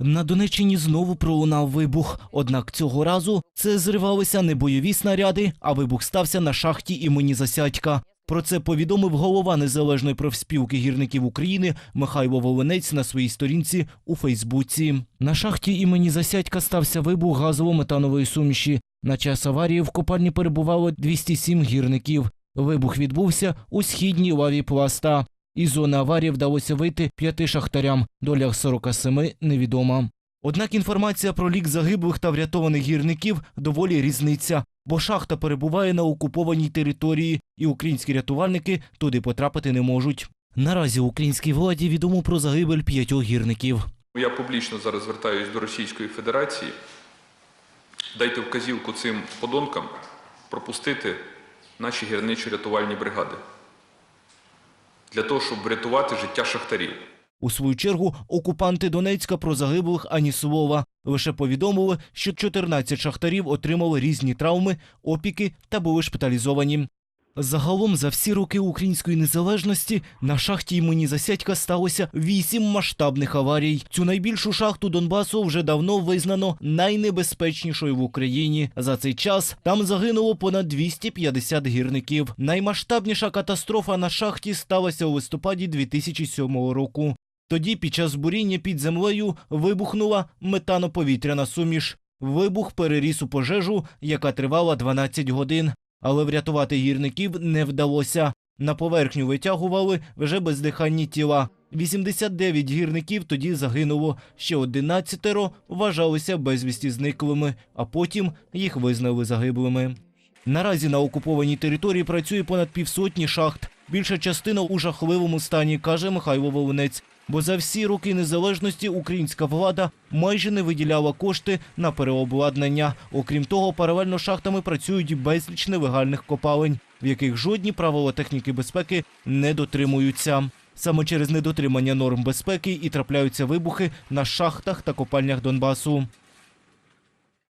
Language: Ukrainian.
На Донеччині знову пролунав вибух. Однак цього разу це зривалися не бойові снаряди, а вибух стався на шахті імені Засядька. Про це повідомив голова незалежної профспілки гірників України Михайло Волинець на своїй сторінці у Фейсбуці. На шахті імені Засядька стався вибух газово-метанової суміші. На час аварії в копальні перебувало 207 гірників. Вибух відбувся у східній лаві пласта. Із зони аварії вдалося вийти п'яти шахтарям. Доля 47 невідома. Однак інформація про лік загиблих та врятованих гірників доволі різниця, бо шахта перебуває на окупованій території, і українські рятувальники туди потрапити не можуть. Наразі українській владі відомо про загибель п'ятьох гірників. Я публічно зараз звертаюся до Російської Федерації. Дайте вказівку цим подонкам пропустити наші гірничо-рятувальні бригади для того, щоб врятувати життя шахтарів. У свою чергу окупанти Донецька про загиблих ані слова. Лише повідомили, що 14 шахтарів отримали різні травми, опіки та були шпиталізовані. Загалом за всі роки української незалежності на шахті імені Засядька сталося вісім масштабних аварій. Цю найбільшу шахту Донбасу вже давно визнано найнебезпечнішою в Україні. За цей час там загинуло понад 250 гірників. Наймасштабніша катастрофа на шахті сталася у листопаді 2007 року. Тоді під час буріння під землею вибухнула метаноповітряна суміш. Вибух переріс у пожежу, яка тривала 12 годин. Але врятувати гірників не вдалося. На поверхню витягували вже бездиханні тіла. 89 гірників тоді загинуло, ще 11 вважалися безвісті зниклими, а потім їх визнали загиблими. Наразі на окупованій території працює понад півсотні шахт. Більша частина у жахливому стані, каже Михайло Волинець. Бо за всі роки незалежності українська влада майже не виділяла кошти на переобладнання. Окрім того, паралельно шахтами працюють безліч нелегальних копалень, в яких жодні правила техніки безпеки не дотримуються. Саме через недотримання норм безпеки і трапляються вибухи на шахтах та копальнях Донбасу.